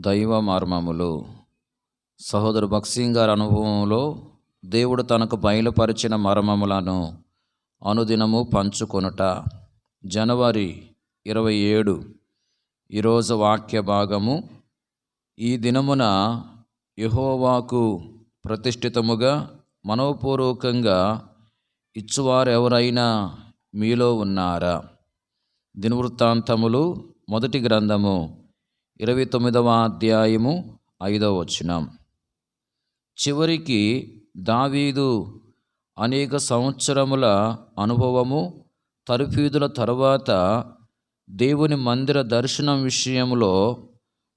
దైవ మర్మములు. సహోదరు భక్సింగ్ గారి అనుభవంలో దేవుడు తనకు బయలుపరిచిన మర్మములను అనుదినము పంచుకొనుట. జనవరి ఇరవై ఏడు ఈరోజు వాక్య భాగము. ఈ దినమున యహోవాకు ప్రతిష్ఠితముగా మనోపూర్వకంగా ఇచ్చువారు ఎవరైనా మీలో ఉన్నారా? దినవృత్తాంతములు మొదటి గ్రంథము ఇరవై తొమ్మిదవ అధ్యాయము ఐదవ వచనం. చివరికి దావీదు అనేక సంవత్సరముల అనుభవము తరుఫీదుల తర్వాత దేవుని మందిర దర్శనం విషయంలో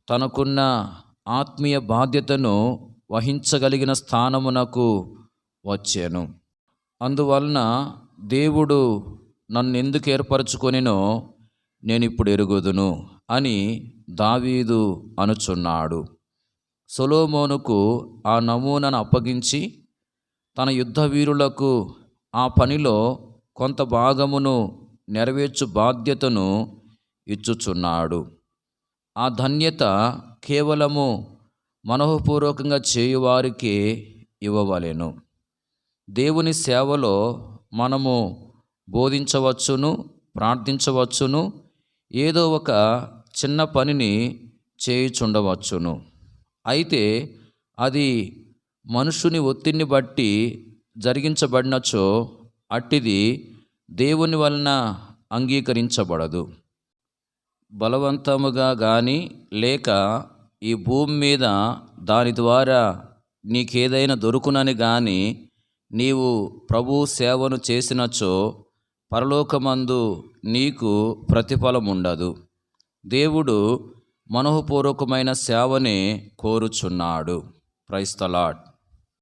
తనకున్న ఆత్మీయ బాధ్యతను వహించగలిగిన స్థానమునకు వచ్చాను. అందువలన దేవుడు నన్ను ఎందుకు ఏర్పరచుకొనినో నేను ఇప్పుడు ఎరుగుదును. అని దావీదు అనుచున్నాడు. సొలోమోనుకు ఆ నమూనాను అప్పగించి తన యుద్ధ వీరులకు ఆ పనిలో కొంత భాగమును నెరవేర్చు బాధ్యతను ఇచ్చుచున్నాడు. ఆ ధన్యత కేవలము మనోపూర్వకంగా చేయువారికే ఇవ్వవలెను. దేవుని సేవలో మనము బోధించవచ్చును ప్రార్థించవచ్చును ఏదో ఒక చిన్న పనిని చేయుచుండవచ్చును. అయితే అది మనుషుని ఒత్తిడిని బట్టి జరిగించబడినచో అట్టిది దేవుని వలన అంగీకరించబడదు. బలవంతముగా కానీ లేక ఈ భూమి మీద దాని ద్వారా నీకేదైనా దొరుకునని కానీ నీవు ప్రభు సేవను చేసినచో పరలోకమందు నీకు ప్రతిఫలం ఉండదు. దేవుడు మనోహపూర్వకమైన సేవనే కోరుచున్నాడు. క్రైస్తలాడ్